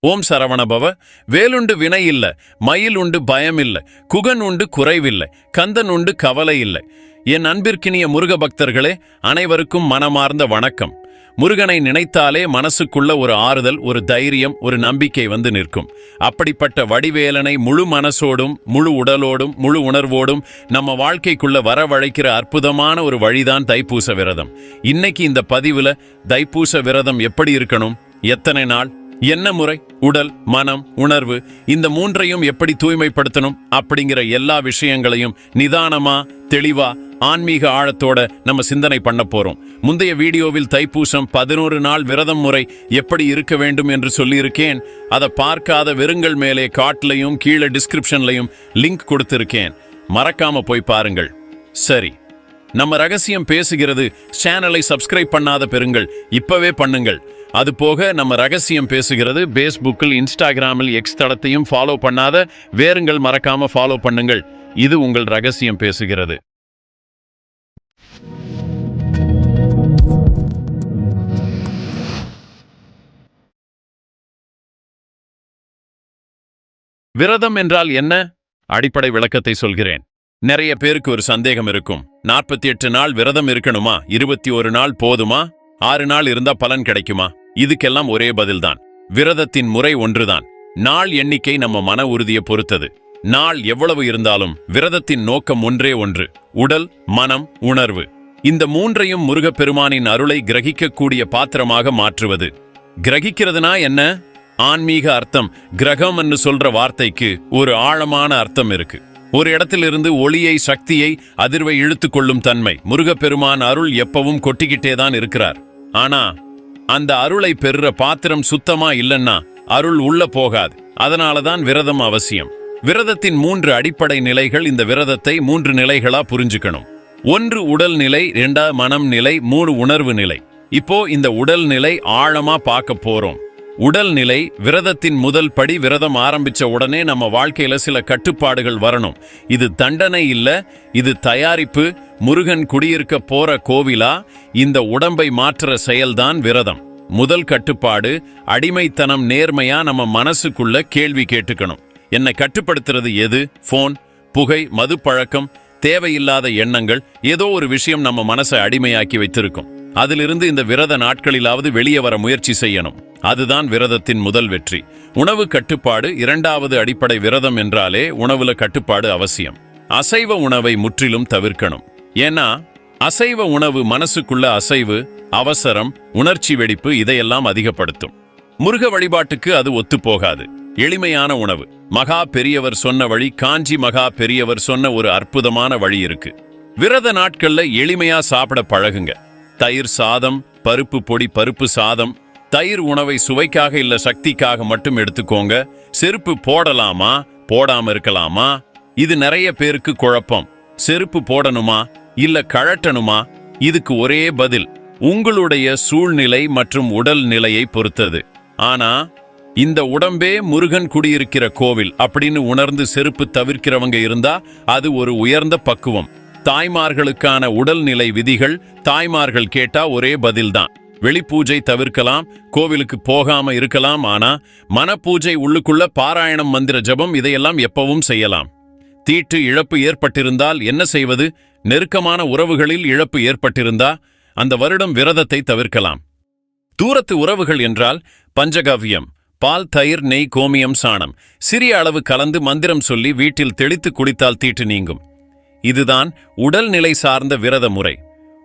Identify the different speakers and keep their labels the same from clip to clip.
Speaker 1: ஓம் சரவணபவ. வேலுண்டு வினை இல்ல மயில் உண்டு பயம் இல்ல குகன் உண்டு குறைவில்லை கந்தன் உண்டு கவலை இல்லை. என் அன்பிற்கினிய முருக பக்தர்களே அனைவருக்கும் மனமார்ந்த வணக்கம். முருகனை நினைத்தாலே மனசுக்குள்ள ஒரு ஆறுதல் ஒரு தைரியம் ஒரு நம்பிக்கை வந்து நிற்கும். அப்படிப்பட்ட வடிவேலனை முழு மனசோடும் முழு உடலோடும் முழு உணர்வோடும் நம்ம வாழ்க்கைக்குள்ள வரவழைக்கிற அற்புதமான ஒரு வழிதான் தைப்பூச விரதம். இன்னைக்கு இந்த பதிவுல தைப்பூச விரதம் எப்படி இருக்கணும்? எத்தனை நாள்? என்ன முறை? உடல் மனம் உணர்வு இந்த மூன்றையும் எப்படி தூய்மைப்படுத்தணும் அப்படிங்கிற எல்லா விஷயங்களையும் நிதானமா தெளிவா ஆன்மீக ஆழத்தோட நம்ம சிந்தனை பண்ண போறோம். முந்தைய வீடியோவில் தைப்பூசம் பதினோரு நாள் விரதம் முறை எப்படி இருக்க வேண்டும் என்று சொல்லியிருக்கேன். அதை பார்க்காத வெறுங்கள் மேலே காட்டிலையும் கீழே டிஸ்கிரிப்ஷன்லையும் லிங்க் கொடுத்திருக்கேன். மறக்காம போய் பாருங்கள். சரி. நம்ம ரகசியம் பேசுகிறது சேனலை சப்ஸ்கிரைப் பண்ணாத பெறுங்கள். இப்பவே பண்ணுங்கள். அது போக நம்ம ரகசியம் பேசுகிறது. பேஸ்புக்கில் இன்ஸ்டாகிராமில் எக்ஸ் தளத்தையும் ஃபாலோ பண்ணாத வேறுங்கள் மறக்காம ஃபாலோ பண்ணுங்கள். இது உங்கள் ரகசியம் பேசுகிறது. விரதம் என்றால் என்ன? அடிப்படை விளக்கத்தை சொல்கிறேன். நிறைய பேருக்கு ஒரு சந்தேகம் இருக்கும். நாற்பத்தி எட்டு நாள் விரதம் இருக்கணுமா? இருபத்தி ஒரு நாள் போதுமா? ஆறு நாள் இருந்தா பலன் கிடைக்குமா? இதுக்கெல்லாம் ஒரே பதில்தான். விரதத்தின் முறை ஒன்றுதான். நாள் எண்ணிக்கை நம்ம மன உறுதியை பொறுத்தது. நாள் எவ்வளவு இருந்தாலும் விரதத்தின் நோக்கம் ஒன்றே ஒன்று. உடல் மனம் உணர்வு. இந்த மூன்றையும் முருகப்பெருமானின் அருளை கிரகிக்கக்கூடிய பாத்திரமாக மாற்றுவது. கிரகிக்கிறதுனா என்ன? ஆன்மீக அர்த்தம். கிரகம் என்று சொல்ற வார்த்தைக்கு ஒரு ஆழமான அர்த்தம் இருக்கு. ஒரு இடத்திலிருந்து ஒளியை சக்தியை அதிர்வை இழுத்துக் கொள்ளும் தன்மை முருகப்பெருமான் அருள் எப்பவும் கொட்டிக்கிட்டே தான் இருக்கிறார். ஆனா அந்த அருளை பெறுற பாத்திரம் சுத்தமா இல்லைன்னா அருள் உள்ள போகாது. அதனாலதான் விரதம் அவசியம். விரதத்தின் மூன்று அடிப்படை நிலைகள் இந்த விரதத்தை மூன்று நிலைகளா புரிஞ்சுக்கணும். ஒன்று உடல் நிலை ரெண்டா மனம் நிலை மூணு உணர்வு நிலை. இப்போ இந்த உடல் நிலை ஆழமா பார்க்க போறோம். உடல் நிலை விரதத்தின் முதல் படி விரதம் ஆரம்பிச்ச உடனே நம்ம வாழ்க்கையில சில கட்டுப்பாடுகள் வரணும். இது தண்டனை இல்ல இது தயாரிப்பு முருகன் குடியிருக்க போற கோவிலா? இந்த உடம்பை மாற்றுற செயல்தான் விரதம். முதல் கட்டுப்பாடு அடிமைத்தனம் நேர்மையா நம்ம மனசுக்குள்ள கேள்வி கேட்டுக்கணும். என்னை கட்டுப்படுத்துறது எது? ஃபோன் புகை மது பழக்கம் தேவையில்லாத எண்ணங்கள் ஏதோ ஒரு விஷயம் நம்ம மனசை அடிமையாக்கி வைத்திருக்கும். அதிலிருந்து இந்த விரத நாட்களிலாவது வெளியே வர முயற்சி செய்யணும். அதுதான் விரதத்தின் முதல் வெற்றி. உணவு கட்டுப்பாடு இரண்டாவது அடிப்படை விரதம் என்றாலே உணவுல கட்டுப்பாடு அவசியம். அசைவ உணவை முற்றிலும் தவிர்க்கணும். ஏன்னா அசைவ உணவு மனசுக்குள்ள அசைவு அவசரம் உணர்ச்சி வெடிப்பு இதையெல்லாம் அதிகப்படுத்தும். முருக வழிபாட்டுக்கு அது ஒத்துப்போகாது. எளிமையான உணவு. மகா பெரியவர் சொன்ன வழி காஞ்சி மகா பெரியவர் சொன்ன ஒரு அற்புதமான வழி இருக்கு. விரத நாட்கள்ல எளிமையா சாப்பிட பழகுங்க. தயிர் சாதம் பருப்பு பொடி பருப்பு சாதம். தயிர் உணவை சுவைக்காக இல்ல சக்திக்காக மட்டும் எடுத்துக்கோங்க. செருப்பு போடலாமா? போடாம இருக்கலாமா? இது நிறைய பேருக்கு குழப்பம். செருப்பு போடணுமா? இல்ல கழட்டணுமா? இதுக்கு ஒரே பதில் உங்களுடைய சூழ்நிலை மற்றும் உடல் நிலையை பொறுத்தது. ஆனா இந்த உடம்பே முருகன் குடியிருக்கிற கோவில் அப்படின்னு உணர்ந்து செருப்பு தவிர்க்கிறவங்க இருந்தா அது ஒரு உயர்ந்த பக்குவம். தாய்மார்களுக்கான உடல்நிலை விதிகள் தாய்மார்கள் கேட்டா ஒரே பதில்தான். வெளிப்பூஜை தவிர்க்கலாம் கோவிலுக்கு போகாம இருக்கலாம் ஆனா மனப்பூஜை உள்ளுக்குள்ள பாராயணம் மந்திர ஜபம் இதையெல்லாம் எப்பவும் செய்யலாம். தீட்டு இழப்பு ஏற்பட்டிருந்தால் என்ன செய்வது? நெருக்கமான உறவுகளில் இழப்பு ஏற்பட்டிருந்தா அந்த வருடம் விரதத்தை தவிர்க்கலாம். தூரத்து உறவுகள் என்றால் பஞ்சகவ்யம் பால் தயிர் நெய் கோமியம் சாணம். சிறிய அளவு கலந்து மந்திரம் சொல்லி வீட்டில் தெளித்து குடித்தால் தீட்டு நீங்கும். இதுதான் உடல்நிலை சார்ந்த விரத முறை.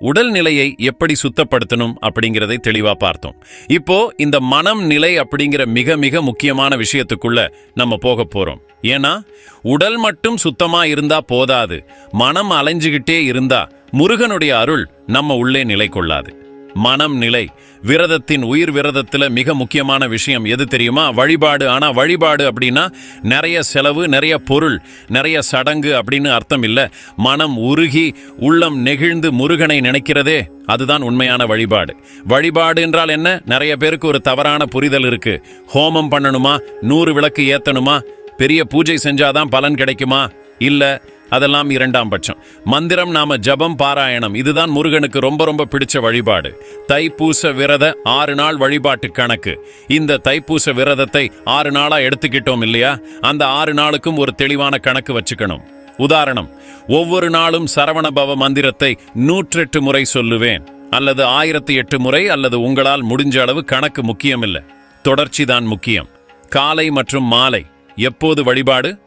Speaker 1: உடல்நிலையை எப்படி சுத்தப்படுத்தணும் அப்படிங்கிறதை தெளிவா பார்த்தோம். இப்போ இந்த மனம் நிலை அப்படிங்கிற மிக மிக முக்கியமான விஷயத்துக்குள்ள நம்ம போக போறோம். ஏன்னா உடல் மட்டும் சுத்தமா இருந்தா போதாது. மனம் அலைஞ்சுகிட்டே இருந்தா முருகனுடைய அருள் நம்ம உள்ளே நிலை கொள்ளாது. மனம் நிலை. விரதத்தின் உயிர் விரதத்தில் மிக முக்கியமான விஷயம் எது தெரியுமா? வழிபாடு. ஆனால் வழிபாடு அப்படின்னா நிறைய செலவு நிறைய பொருள் நிறைய சடங்கு அப்படின்னு அர்த்தம் இல்லை. மனம் உருகி உள்ளம் நெகிழ்ந்து முருகனை நினைக்கிறதே அதுதான் உண்மையான வழிபாடு. வழிபாடு என்றால் என்ன? நிறைய பேருக்கு ஒரு தவறான புரிதல் இருக்கு. ஹோமம் பண்ணணுமா? நூறு விளக்கு ஏற்றணுமா பெரிய பூஜை செஞ்சாதான் பலன் கிடைக்குமா? இல்லை அதெல்லாம் இரண்டாம் பட்சம். மந்திரம் நாம ஜபம் பாராயணம். இதுதான் முருகனுக்கு ரொம்ப ரொம்ப பிடிச்ச வழிபாடு. தைப்பூச விரத ஆறு நாள் வழிபாட்டு கணக்கு. இந்த தைப்பூச விரதத்தை ஆறு நாளா எடுத்துக்கிட்டோம் இல்லையா? அந்த ஆறு நாளுக்கும் ஒரு தெளிவான கணக்கு வச்சுக்கணும். உதாரணம் ஒவ்வொரு நாளும் சரவணபவ மந்திரத்தை நூற்றெட்டு முறை சொல்லுவேன். அல்லது ஆயிரத்தி எட்டு முறை அல்லது உங்களால் முடிஞ்ச அளவு கணக்கு முக்கியமில்லை. தொடர்ச்சி தான் முக்கியம். காலை மற்றும் மாலை. எப்போது வழிபாடு?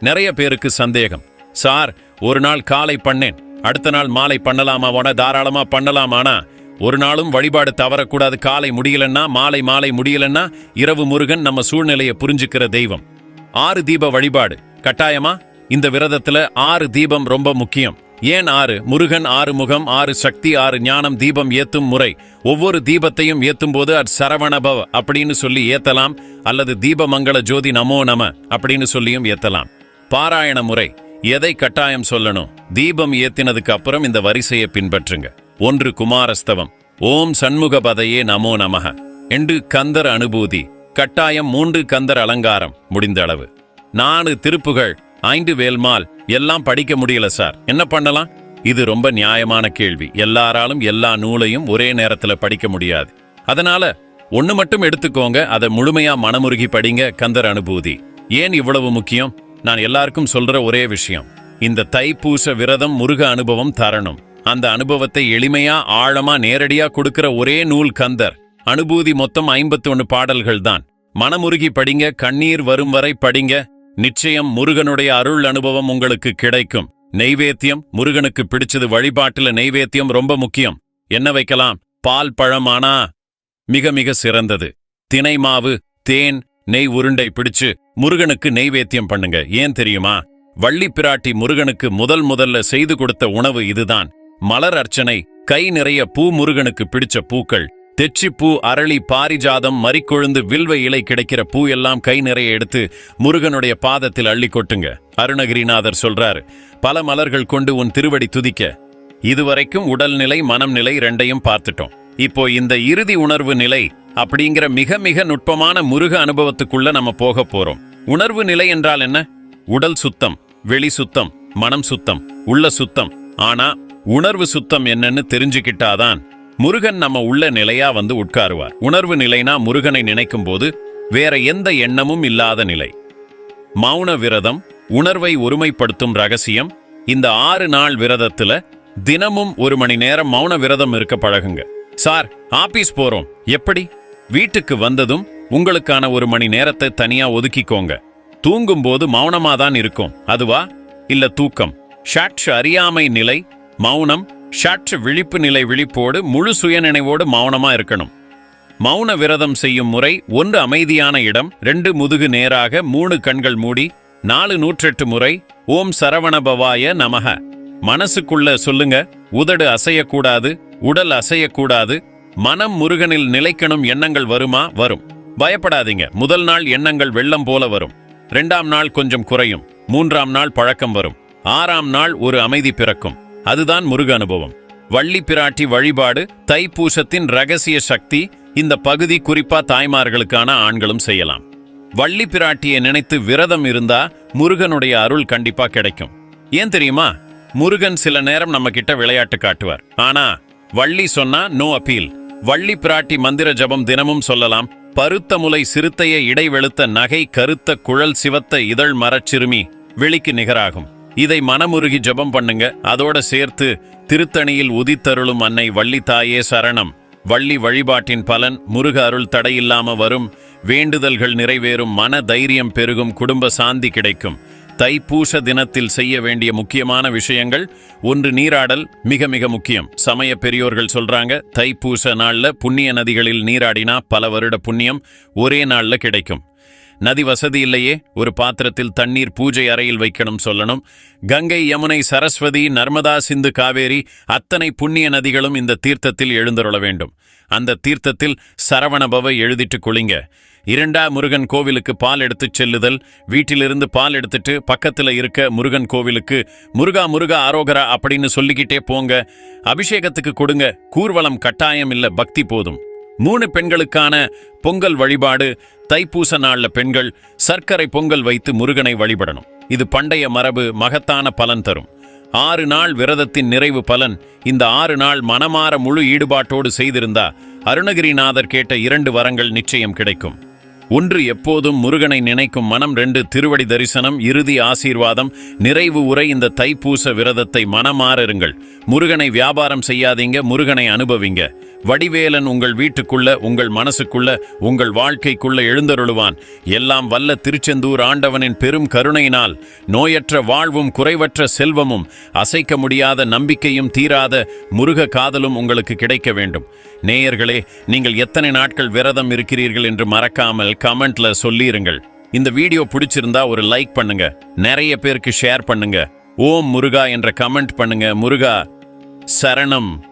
Speaker 1: நிறைய பேருக்கு சந்தேகம். சார் ஒரு நாள் காலை பண்ணேன். அடுத்த நாள் மாலை பண்ணலாமா உன தாராளமா பண்ணலாமானா ஒரு நாளும் வழிபாடு தவறக்கூடாது. காலை முடியலன்னா மாலை மாலை முடியலன்னா இரவு முருகன் நம்ம சூழ்நிலையை புரிஞ்சுக்கிற தெய்வம். ஆறு தீப வழிபாடு. கட்டாயமா? இந்த விரதத்துல ஆறு தீபம் ரொம்ப முக்கியம். ஏன் ஆறு? முருகன் ஆறு முகம் ஆறு சக்தி ஆறு ஞானம் தீபம் ஏத்தும் முறை. ஒவ்வொரு தீபத்தையும் ஏத்தும் போது அட் சரவணபவ அப்படின்னு சொல்லி ஏத்தலாம். அல்லது தீபமங்கள ஜோதி நமோ நம அப்படின்னு சொல்லியும் ஏத்தலாம். பாராயண முறை. எதை கட்டாயம் சொல்லணும்? தீபம் ஏத்தினதுக்கு அப்புறம் இந்த வரிசையை பின்பற்றுங்க. ஒன்று குமாரஸ்தவம். ஓம் சண்முகபதையே நமோ நமக என்று கந்தர் அனுபூதி. கட்டாயம் மூன்று கந்தர் அலங்காரம். முடிந்த அளவு. நாலு திருப்புகள். ஐந்து வேல்மால். எல்லாம் படிக்க முடியல சார். என்ன பண்ணலாம்? இது ரொம்ப நியாயமான கேள்வி. எல்லாராலும் எல்லா நூலையும் ஒரே நேரத்துல படிக்க முடியாது. அதனால ஒண்ணு மட்டும் எடுத்துக்கோங்க. அதை முழுமையா மனமுருகி படிங்க கந்தர் அனுபூதி. ஏன் இவ்வளவு முக்கியம்? நான் எல்லாருக்கும் சொல்ற ஒரே விஷயம். இந்த தைப்பூச விரதம் முருக அனுபவம் தரணும். அந்த அனுபவத்தை எளிமையா ஆழமா நேரடியா கொடுக்கிற ஒரே நூல் கந்தர். அனுபூதி மொத்தம் ஐம்பத்தி ஒன்று பாடல்கள் தான். மனமுருகி படிங்க கண்ணீர் வரும் வரை படிங்க. நிச்சயம் முருகனுடைய அருள் அனுபவம் உங்களுக்கு கிடைக்கும். நெய்வேத்தியம் முருகனுக்கு பிடிச்சது வழிபாட்டுல நெய்வேத்தியம் ரொம்ப முக்கியம். என்ன வைக்கலாம்? பால் பழமானா மிக மிக சிறந்தது. தினை மாவு தேன் நெய் உருண்டை பிடிச்சு முருகனுக்கு நெய்வேத்தியம் பண்ணுங்க. ஏன் தெரியுமா? வள்ளி பிராட்டி முருகனுக்கு முதல் முதல்ல செய்து கொடுத்த உணவு இதுதான். மலர் அர்ச்சனை கை நிறைய பூ முருகனுக்கு பிடிச்ச பூக்கள். தெச்சிப்பூ அரளி பாரிஜாதம் மறிக்கொழுந்து வில்வ இலை கிடைக்கிற பூ எல்லாம் கை நிறைய எடுத்து முருகனுடைய பாதத்தில் அள்ளி கொட்டுங்க. அருணகிரிநாதர் சொல்றாரு பல மலர்கள் கொண்டு உன் திருவடி துதிக்க. இதுவரைக்கும் உடல்நிலை மனம் நிலை ரெண்டையும் பார்த்துட்டோம். இப்போ இந்த இறுதி உணர்வு நிலை அப்படிங்கிற மிக மிக நுட்பமான முருக அனுபவத்துக்குள்ள நம்ம போக போறோம். உணர்வு நிலை என்றால் என்ன? உடல் சுத்தம் வெளி சுத்தம் மனம் சுத்தம் உள்ள சுத்தம். ஆனா உணர்வு சுத்தம் என்னன்னு தெரிஞ்சுக்கிட்டாதான் முருகன் நம்ம உள்ள நிலையா வந்து உட்காருவார். உணர்வு நிலைனா முருகனை நினைக்கும் போது வேற எந்த எண்ணமும் இல்லாத நிலை. மௌன விரதம் உணர்வை ஒருமைப்படுத்தும் ரகசியம். இந்த ஆறு நாள் விரதத்துல தினமும் ஒரு மணி நேரம் மௌன விரதம் இருக்க பழகுங்க. சார் ஆபீஸ் போறோம். எப்படி? வீட்டுக்கு வந்ததும் உங்களுக்கான ஒரு மணி நேரத்தை தனியா ஒதுக்கிக்கோங்க. தூங்கும்போது மௌனமா தான் இருக்கும். அதுவா? இல்ல தூக்கம். ஷாட்சு அறியாமை நிலை மௌனம் ஷாட்சு விழிப்பு நிலை விழிப்போடு முழு சுயநினைவோடு மௌனமா இருக்கணும். மௌன விரதம் செய்யும் முறை ஒன்று அமைதியான இடம் ரெண்டு முதுகு நேராக மூணு கண்கள் மூடி நாலு நூற்றெட்டு முறை ஓம் சரவணபவாய நமக மனசுக்குள்ள சொல்லுங்க உதடு அசையக்கூடாது உடல் அசையக்கூடாது மனம் முருகனில் நிலைக்கணும் எண்ணங்கள் வருமா? வரும். பயப்படாதீங்க. முதல் நாள் எண்ணங்கள் வெள்ளம் போல வரும். ரெண்டாம் நாள் கொஞ்சம் குறையும். மூன்றாம் நாள் பழக்கம் வரும். ஆறாம் நாள் ஒரு அமைதி பிறக்கும். அதுதான் முருக அனுபவம். வள்ளி பிராட்டி வழிபாடு தைப்பூசத்தின் ரகசிய சக்தி இந்த பகுதி குறிப்பா தாய்மார்களுக்கான ஆண்களும் செய்யலாம். வள்ளி பிராட்டியை நினைத்து விரதம் இருந்தா முருகனுடைய அருள் கண்டிப்பா கிடைக்கும். ஏன் தெரியுமா? முருகன் சில நேரம் நம்ம கிட்ட விளையாட்டு காட்டுவார். ஆனா வள்ளி சொன்னா நோ அப்பீல் வள்ளி பிராட்டி மந்திர ஜபம் தினமும் சொல்லலாம். பருத்த முலை சிறுத்தைய இடைவெளுத்த நகை கருத்த குழல் சிவத்த இதழ் மரச்சிறுமி வெளிக்கு நிகராகும். இதை மனமுருகி ஜெபம் பண்ணுங்க. அதோட சேர்த்து திருத்தணியில் உதித்தருளும் அன்னை வள்ளி தாயே சரணம். வள்ளி வழிபாட்டின் பலன் முருக அருள் தடையில்லாம வரும். வேண்டுதல்கள் நிறைவேறும். மன தைரியம் பெருகும். குடும்ப சாந்தி கிடைக்கும். தைப்பூச தினத்தில் செய்ய வேண்டிய முக்கியமான விஷயங்கள் ஒன்று நீராடல் மிக மிக முக்கியம். சமய பெரியோர்கள் சொல்றாங்க தைப்பூச நாள்ல புண்ணிய நதிகளில் நீராடினா பல வருட புண்ணியம் ஒரே நாள்ல கிடைக்கும். நதி வசதி இல்லையே ஒரு பாத்திரத்தில் தண்ணீர் பூஜை அறையில் வைக்கணும் சொல்லணும். கங்கை யமுனை சரஸ்வதி நர்மதா சிந்து காவேரி அத்தனை புண்ணிய நதிகளும் இந்த தீர்த்தத்தில் எழுந்தருள வேண்டும். அந்த தீர்த்தத்தில் சரவணபவ எழுதிட்டு குளிங்க. இரண்டா முருகன் கோவிலுக்கு பால் எடுத்துச் செல்லுதல் வீட்டிலிருந்து பால் எடுத்துட்டு பக்கத்துல இருக்க முருகன் கோவிலுக்கு முருகா முருகா ஆரோகரா அப்படின்னு சொல்லிக்கிட்டே போங்க. அபிஷேகத்துக்கு கொடுங்க. கூர்வலம் கட்டாயம் இல்ல பக்தி போதும். மூணு பெண்களுக்கான பொங்கல் வழிபாடு தைப்பூச நாள்ல பெண்கள் சர்க்கரை பொங்கல் வைத்து முருகனை வழிபடணும். இது பண்டைய மரபு மகத்தான பலன் தரும். ஆறு நாள் விரதத்தின் நிறைவு பலன். இந்த ஆறு நாள் மனமாற முழு ஈடுபாட்டோடு செய்திருந்தா அருணகிரிநாதர் கேட்ட இரண்டு வரங்கள் நிச்சயம் கிடைக்கும். ஒன்று எப்போதும் முருகனை நினைக்கும் மனம் ரெண்டு திருவடி தரிசனம் இறுதி ஆசீர்வாதம் நிறைவு உரை இந்த தைப்பூச விரதத்தை மனமாறுங்கள் முருகனை வியாபாரம் செய்யாதீங்க முருகனை அனுபவிங்க. வடிவேலன் உங்கள் வீட்டுக்குள்ள உங்கள் மனசுக்குள்ள உங்கள் வாழ்க்கைக்குள்ள எழுந்தருளுவான். எல்லாம் வல்ல திருச்செந்தூர் ஆண்டவனின் பெரும் கருணையினால் நோயற்ற வாழ்வும் குறைவற்ற செல்வமும் அசைக்க முடியாத நம்பிக்கையும் தீராத முருக காதலும் உங்களுக்கு கிடைக்க வேண்டும். நேயர்களே நீங்கள் எத்தனை நாட்கள் விரதம் இருக்கிறீர்கள் என்று மறக்காமல் கமெண்ட்ல சொல்லிருங்கள். இந்த வீடியோ பிடிச்சிருந்தா ஒரு லைக் பண்ணுங்க. நிறைய பேருக்கு ஷேர் பண்ணுங்க. ஓம் முருகா என்ற கமெண்ட் பண்ணுங்க. முருகா சரணம்.